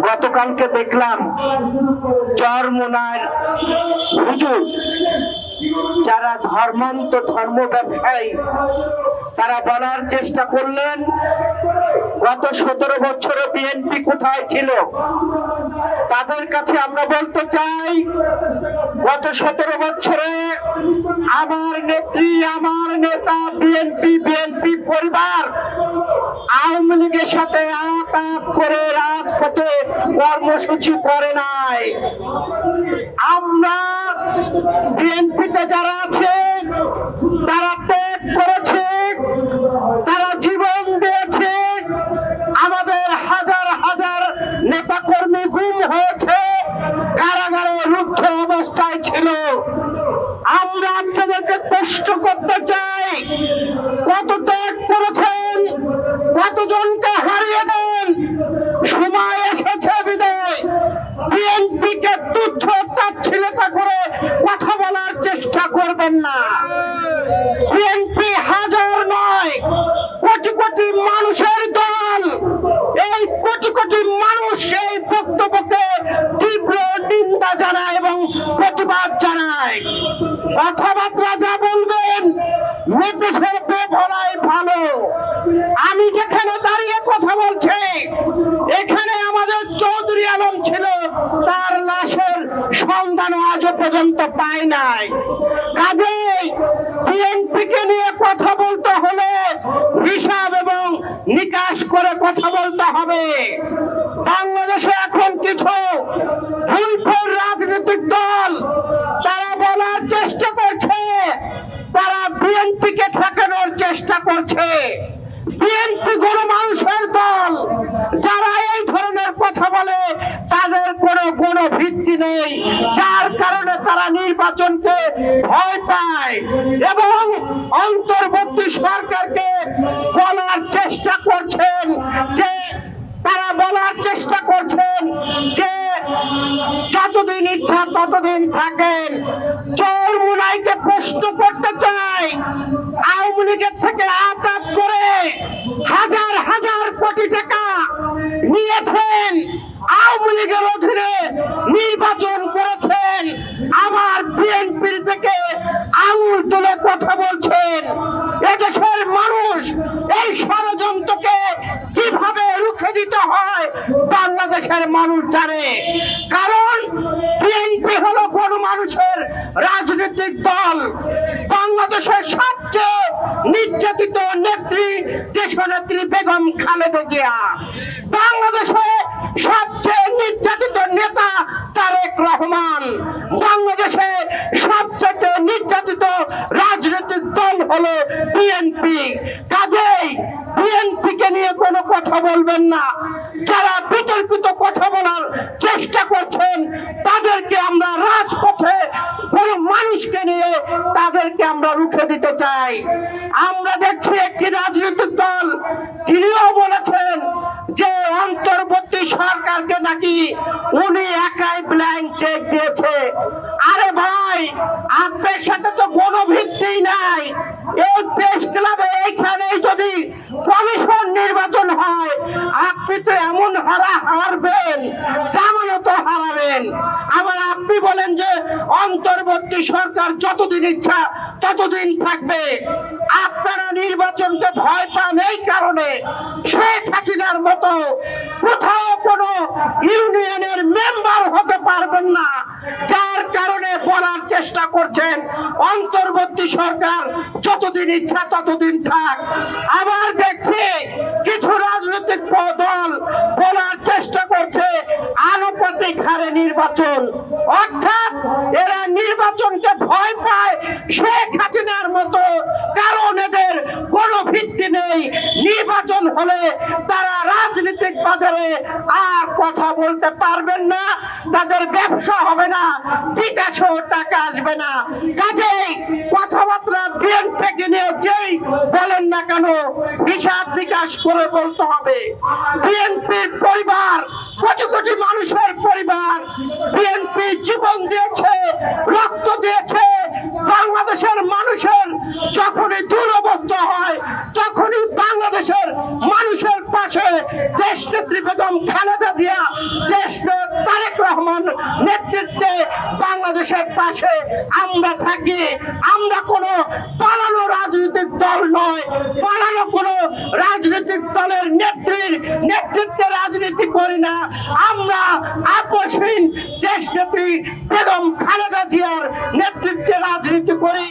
গতকালকে দেখলাম চরমোনার হুজুর যারা ধর্মান্ত ধর্ম ব্যবসায়ী, তারা বলার চেষ্টা করলেন, গত সতেরো বছরে বিএনপি কোথায় ছিল? তাদের কাছে আমরা বলতে চাই, গত সতেরো বছরে আমার নেত্রী, আমার নেতা বিএনপি বিএনপি পরিবার আওয়ামী লীগের সাথে আত আত করে রাজপথে কর্মসূচি করে নাই। আমরা বিএনপিতে যারা আছে, তারা ত্যাগ করেছে, তারা জীবন দিয়েছে। আমাদের হাজার হাজার নেতা কর্মী গুম হয়েছে, কারাগারে রুদ্ধ অবস্থায় ছিল। আমরা আপনাদেরকে কষ্ট করতে চাই। কত ত্যাগ করেছেন, কতজনকে হারিয়ে দেন, সময় কথাবার্তা যা বলবেন বলাই ভালো। আমি যেখানে দাঁড়িয়ে কথা বলছি, এখানে আমাদের চৌধুরী আলম ছিল, তার লাশের সন্ধান আজও পর্যন্ত পায় নাই। কাজেই বিএনপি কে নিয়ে কথা বলতে হলে হিসাব এবং নিকাশ করে কথা বলতে হবে। বাংলাদেশে এখন কিছু ভুলফুল রাজনৈতিক দল, তারা করছে। বিএনপি কোনো মানুষের দল, যারা এই ধরনের কথা বলে, তাদের কোনো কোনো ভিত্তি নেই, যার কারণে তারা নির্বাচনকে ভয় পায় এবং অন্তর্বর্তী সরকারকে বলার চেষ্টা করছেন যে, তারা বলার চেষ্টা করছেন যে, যতদিন ইচ্ছা ততদিন থাকেন। চোর মুনাইকে প্রশ্ন করতে চাই। আওয়ামী লীগের থেকে আতাত করে হাজার হাজার কোটি টাকা নিয়েছেন। আওয়ামী লীগের অধীনে নির্বাচন করেছেন। আবার বিএনপির থেকে আঙুল তুলে কথা বলছেন। এদেশের মানুষ এই ষড়যন্ত্রকে কীভাবে রুখে দিতে হয়? বাংলাদেশের মানুষ জানে। কারণ বিএনপি হলো কোন মানুষের রাজনৈতিক দল। বাংলাদেশের সবচেয়ে নির্যাতিত নেত্রী, দেশনেত্রী বেগম খালেদা জিয়া। বাংলাদেশে সবচেয়ে নির্যাতিত কথা বলবেন না। যারা বিতর্কিত কথা বলার চেষ্টা করছেন, তাদেরকে আমরা রাজপথে কোনো মানুষকে নিয়ে তাদেরকে আমরা রুখে দিতে চাই। আমরা দেখছি একটি রাজনৈতিক দল, তিনিও বলেছেন যে অন্তর্বর্তী সরকারকে নাকি উনি একাই ব্ল্যাঙ্ক চেক দিয়েছে। আরে ভাই, আপনার সাথে তো কোনো ভিত্তি নাই। এই প্রেস ক্লাবে এইখানে যদি কমিশন আপনি তো এমন হারা হারবেন, জামানত হারাবেন। আবার আপনি বলেন যে অন্তর্বর্তী সরকার যতদিন ইচ্ছা ততদিন থাকবে। আপনারা নির্বাচনকে ভয় পান এই কারণে। শেখ হাসিনার মতো কোথাও কোনো ইউনিয়নের মেম্বার হতে পারবেন না। যার কারণে বলার চেষ্টা করছেন অন্তর্বর্তী সরকার, যতদিন ইচ্ছা ততদিন থাক। আবার দেখছি কিছু রাজনৈতিক দল বলার চেষ্টা করছে আনুপাতিক হারে নির্বাচন অর্থাৎ এরা নির্বাচনকে ভয় পায় শেখ হাসিনার মতো কারণ এদের কোনো ভিত্তি নির্বাচন হলে তারা রাজনৈতিক বাজারে আর কথা বলতে পারবেন না, তাদের ব্যবসা হবে না, বিকাশও টাকা আসবে না। কাজেই কথাবার্তা বিএনপিকে নিয়ে যেই বলেন না কেন, হিসাব বিকাশ করে বলতে হবে। বিএনপির পরিবার, কোটি কোটি মানুষের পরিবার বিএনপি জীবন দিয়েছে, রক্ত দিয়েছে, বাংলাদেশের মানুষের যখনই দুরবস্থা দেশ বেগম খালেদা জিয়া রহমান নেতৃত্বে বাংলাদেশের পাশে আমরা থাকি। আমরা কোনো পালানো রাজনৈতিক দল নয়। পালানো কোনো রাজনৈতিক দলের নেত্রীর নেতৃত্বে রাজনীতি করি না। আমরা আপসহীন দেশ নেত্রী বেগম খালেদা জিয়ার নেতৃত্বে রাজনীতি করি।